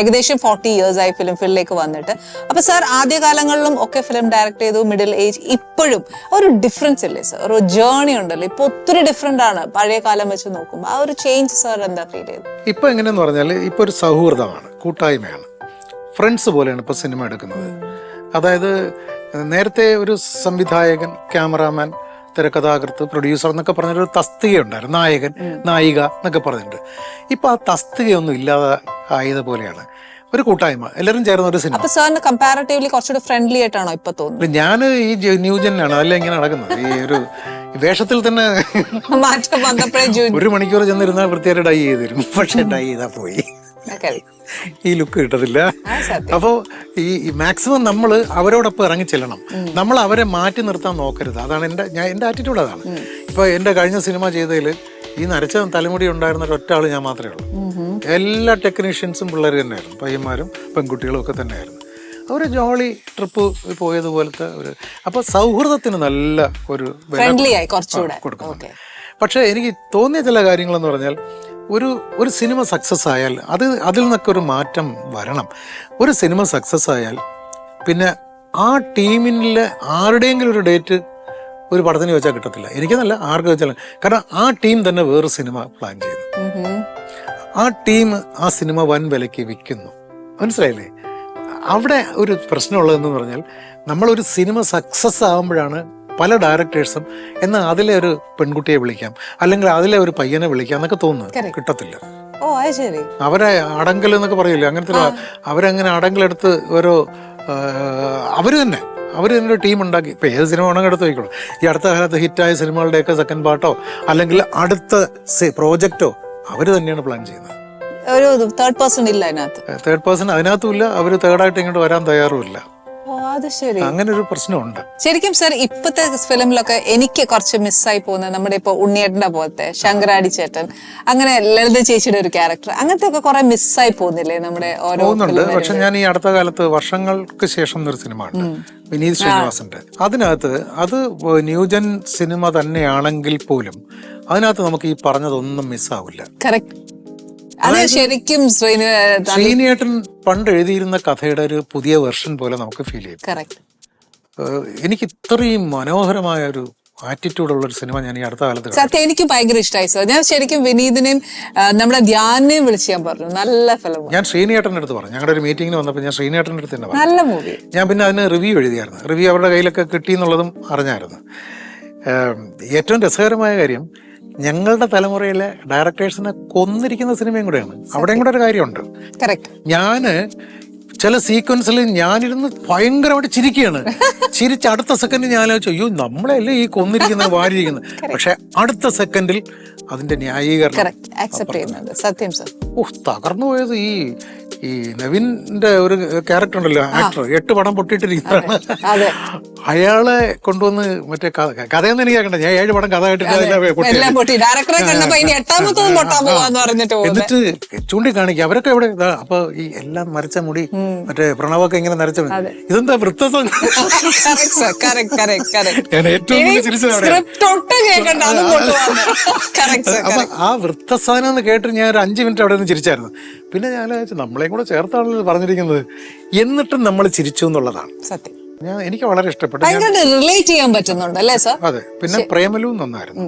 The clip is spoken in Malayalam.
ഏകദേശം ഫോർട്ടി ഇയേഴ്സ് ആയി ഫിലിം ഫീൽഡിലേക്ക് വന്നിട്ട്. അപ്പൊ സാർ ആദ്യകാലങ്ങളിലും ഒക്കെ ഫിലിം ഡയറക്ട് ചെയ്തു മിഡിൽ ഏജ് ഇപ്പോഴും ഒരു ഡിഫറൻസ് ഇല്ലേ സാർ ഒരു ജേർണി ഉണ്ടല്ലോ. ഇപ്പൊ ഒത്തിരി ഡിഫറെന്റ് ആണ്. പഴയ കാലം വെച്ച് നോക്കുമ്പോൾ ആ ഒരു ചേഞ്ച് സാർ എന്താ ഫീൽ ചെയ്തത്? ഇപ്പൊ എങ്ങനെയെന്ന് പറഞ്ഞാൽ ഇപ്പൊ ഒരു സൗഹൃദമാണ് കൂട്ടായ്മയാണ്. ഫ്രണ്ട്സ് പോലെയാണ് ഇപ്പൊ സിനിമ എടുക്കുന്നത്. അതായത് നേരത്തെ ഒരു സംവിധായകൻ ക്യാമറാമാൻ തിരക്കഥാകൃത്ത് പ്രൊഡ്യൂസർ എന്നൊക്കെ പറഞ്ഞൊരു തസ്തിക ഉണ്ടായിരുന്നു നായകൻ നായിക എന്നൊക്കെ പറഞ്ഞിട്ടുണ്ട്. ഇപ്പൊ ആ തസ്തികയൊന്നും ഇല്ലാതെ ആയതുപോലെയാണ് ഒരു കൂട്ടായ്മ. എല്ലാവരും ചേർന്ന ഒരു സിനിമ. സാറിന് കമ്പാരിറ്റീവ്ലി കുറച്ചുകൂടി ഫ്രണ്ട്ലി ആയിട്ടാണോ ഇപ്പൊ തോന്നുന്നത്? ഞാൻ ഈ ന്യൂ ജനാണ് അതല്ല ഇങ്ങനെ നടക്കുന്നത്. ഈ ഒരു വേഷത്തിൽ തന്നെ ഒരു മണിക്കൂർ ചെന്നിരുന്നാൽ വൃത്തിയായിട്ട് ഡൈ ചെയ്തിരുന്നു പക്ഷെ ഡൈ ചെയ്താൽ പോയി. ഈ ലുക്ക് കിട്ടത്തില്ല. അപ്പോ അപ്പോൾ ഈ മാക്സിമം നമ്മൾ അവരോടൊപ്പം ഇറങ്ങി ചെല്ലണം. നമ്മൾ അവരെ മാറ്റി നിർത്താൻ നോക്കരുത്. അതാണ് എന്റെ ഞാൻ എന്റെ ആറ്റിറ്റ്യൂഡ് അതാണ്. ഇപ്പോൾ എന്റെ കഴിഞ്ഞ സിനിമ ചെയ്തതിൽ ഈ നരച്ച തലമുടി ഉണ്ടായിരുന്ന ഒറ്റ ആൾ ഞാൻ മാത്രമേ ഉള്ളൂ. എല്ലാ ടെക്നീഷ്യൻസും പിള്ളേർ തന്നെയായിരുന്നു. പയ്യന്മാരും പെൺകുട്ടികളും ഒക്കെ തന്നെയായിരുന്നു. അവർ ജോളി ട്രിപ്പ് പോയതുപോലത്തെ ഒരു അപ്പോൾ സൗഹൃദത്തിന് നല്ല ഒരു കുറച്ചുകൂടെ. പക്ഷേ എനിക്ക് തോന്നിയ ചില കാര്യങ്ങളെന്ന് പറഞ്ഞാൽ ഒരു ഒരു സിനിമ സക്സസ് ആയാൽ അത് അതിൽ നിന്നൊക്കെ ഒരു മാറ്റം വരണം. ഒരു സിനിമ സക്സസ് ആയാൽ പിന്നെ ആ ടീമിലെ ആരുടെയെങ്കിലും ഒരു ഡേറ്റ് ഒരു പടത്തിന് വെച്ചാൽ കിട്ടത്തില്ല. എനിക്കെന്നല്ല ആർക്ക് വെച്ചാലും കാരണം ആ ടീം തന്നെ വേറെ സിനിമ പ്ലാൻ ചെയ്യുന്നു. ആ ടീം ആ സിനിമ വൻ വിലയ്ക്ക് വിൽക്കുന്നു. മനസ്സിലായില്ലേ? അവിടെ ഒരു പ്രശ്നമുള്ളതെന്ന് പറഞ്ഞാൽ നമ്മളൊരു സിനിമ സക്സസ് ആകുമ്പോഴാണ് പല ഡയറക്ടേഴ്സും എന്നാൽ അതിലെ ഒരു പെൺകുട്ടിയെ വിളിക്കാം. അല്ലെങ്കിൽ അതിലെ ഒരു പയ്യനെ വിളിക്കാം എന്നൊക്കെ തോന്നുന്നു കിട്ടത്തില്ല. ഓ അത് ശരി. അവരെ അടങ്കൽ എന്നൊക്കെ പറയില്ലേ? അങ്ങനത്തെ അവരങ്ങനെ അടങ്കലെടുത്ത് ഓരോ അവർ അവർ തന്നെ. അവർ തന്നെ ഒരു ടീം ഉണ്ടാക്കി. ഇപ്പം ഏത് സിനിമ വേണമെങ്കിൽ എടുത്ത് വയ്ക്കുള്ളൂ ഈ അടുത്ത കാലത്ത് ഹിറ്റായ സിനിമകളുടെയൊക്കെ സെക്കൻഡ് പാർട്ടോ അല്ലെങ്കിൽ അടുത്ത പ്രോജക്റ്റോ അവർ തന്നെയാണ് പ്ലാൻ ചെയ്യുന്നത്. ഒരു തേർഡ് പേഴ്സൺ ഇല്ല അതിനകത്ത്. തേർഡ് പേഴ്സൺ അതിനകത്തും ഇല്ല. അവർ തേർഡായിട്ട് ഇങ്ങോട്ട് വരാൻ തയ്യാറുമില്ല. അത് ശരി. അങ്ങനെ ഒരു പ്രശ്നമുണ്ട്. ശരിക്കും സർ ഇപ്പത്തെ ഫിലിമിലൊക്കെ എനിക്ക് കുറച്ച് മിസ്സായി പോകുന്നത് നമ്മുടെ ഇപ്പൊ ഉണ്ണിയേട്ടന്റെ പോലത്തെ ശങ്കരാടി ചേട്ടൻ അങ്ങനെ ലളിത ചേച്ചിയുടെ ഒരു ക്യാരക്ടർ അങ്ങനത്തെ ഒക്കെ കുറെ മിസ്സായി പോകുന്നില്ലേ നമ്മുടെ ഓരോ പോകുന്നുണ്ട്. പക്ഷെ ഞാൻ ഈ അടുത്ത കാലത്ത് വർഷങ്ങൾക്ക് ശേഷം ഒരു സിനിമ ഉണ്ട് വിനീത് ശ്രീനിവാസന്റെ അതിനകത്ത് അത് ന്യൂജൻ സിനിമ തന്നെയാണെങ്കിൽ പോലും അതിനകത്ത് നമുക്ക് ഈ പറഞ്ഞതൊന്നും മിസ്സാവില്ല കറക്റ്റ് അത് ശരിക്കും ശ്രീനിയേട്ടൻ പണ്ട് എഴുതിയിരുന്ന കഥയുടെ ഒരു പുതിയ വെർഷൻ പോലെ നമുക്ക് ഫീൽ ചെയ്യും എനിക്ക് ഇത്രയും മനോഹരമായ ഒരു ആറ്റിറ്റ്യൂഡ് ഉള്ള ഒരു സിനിമ ഞാൻ ഈ അടുത്ത കാലത്ത് സത്യം എനിക്ക് ഭയങ്കര ഇഷ്ടമായി സോ ഞാൻ ശരിക്കും വിനീതിനെയും നമ്മുടെ ധ്യാനെയും വിളിച്ച് ഞാൻ പറഞ്ഞു. നല്ല ഫിലിം ഞാൻ ശ്രീനിയേട്ടന്റെ അടുത്ത് പറഞ്ഞു. ഞങ്ങളുടെ ഒരു മീറ്റിംഗിന് വന്നപ്പോൾ ഞാൻ ശ്രീനിയേട്ടന്റെ അടുത്ത് തന്നെ പറഞ്ഞു. നല്ല മൂവി ഞാൻ പിന്നെ അതിന് റിവ്യൂ എഴുതിയായിരുന്നു. റിവ്യൂ അവരുടെ കയ്യിലൊക്കെ കിട്ടി എന്നുള്ളതും അറിഞ്ഞായിരുന്നു ഏറ്റവും രസകരമായ കാര്യം ഞങ്ങളുടെ തലമുറയിലെ ഡയറക്ടേഴ്സിനെ കൊന്നിരിക്കുന്ന സിനിമയും കൂടെയാണ്. അവിടെയും കൂടെ ഒരു കാര്യമുണ്ട്. ഞാൻ ചില സീക്വൻസിൽ ഞാനിരുന്ന് ഭയങ്കരമായിട്ട് ചിരിക്കുകയാണ്. ചിരിച്ച് അടുത്ത സെക്കൻഡ് ഞാൻ ആലോചിച്ചു അയ്യോ നമ്മളല്ലേ ഈ കൊന്നിരിക്കുന്നത് വാരിയിരിക്കുന്നത് പക്ഷെ അടുത്ത സെക്കൻഡിൽ അതിന്റെ ന്യായീകരണം. സത്യം സർ ഓ തകർന്നു പോയത് ഈ ഈ നവീന്റെ ഒരു ക്യാരക്ടർ ഉണ്ടല്ലോ ആക്ടർ എട്ട് പടം പൊട്ടിയിട്ടിരിക്കുന്നതാണ് അയാളെ കൊണ്ടുവന്ന് മറ്റേ കഥ കഥയൊന്നും എനിക്ക് കേൾക്കണ്ട. ഞാൻ ഏഴ് പടം കഥ കേട്ടിട്ട് എന്നിട്ട് ചൂണ്ടിക്കാണിക്കുക. അവരൊക്കെ എവിടെ? അപ്പൊ ഈ എല്ലാം നരച്ച മുടി മറ്റേ പ്രണവൊക്കെ ഇങ്ങനെ നരച്ച. ഇതെന്താ വൃത്തസം? ഞാൻ ഏറ്റവും അപ്പൊ ആ വൃത്തസാനം എന്ന് കേട്ട് ഞാൻ ഒരു അഞ്ചു മിനിറ്റ് അവിടെ നിന്ന് ചിരിച്ചായിരുന്നു. പിന്നെ ഞാൻ നമ്മളെയും കൂടെ ചേർത്താണല്ലോ പറഞ്ഞിരിക്കുന്നത്. എന്നിട്ടും നമ്മൾ ചിരിച്ചു എന്നുള്ളതാണ്. സത്യം. ഞാൻ എനിക്ക് വളരെ ഇഷ്ടപ്പെട്ടു. റിലേറ്റ് ചെയ്യാൻ പറ്റുന്നുണ്ട് അല്ലേ സർ അതെ. പിന്നെ പ്രേമലും നന്നായിരുന്നു.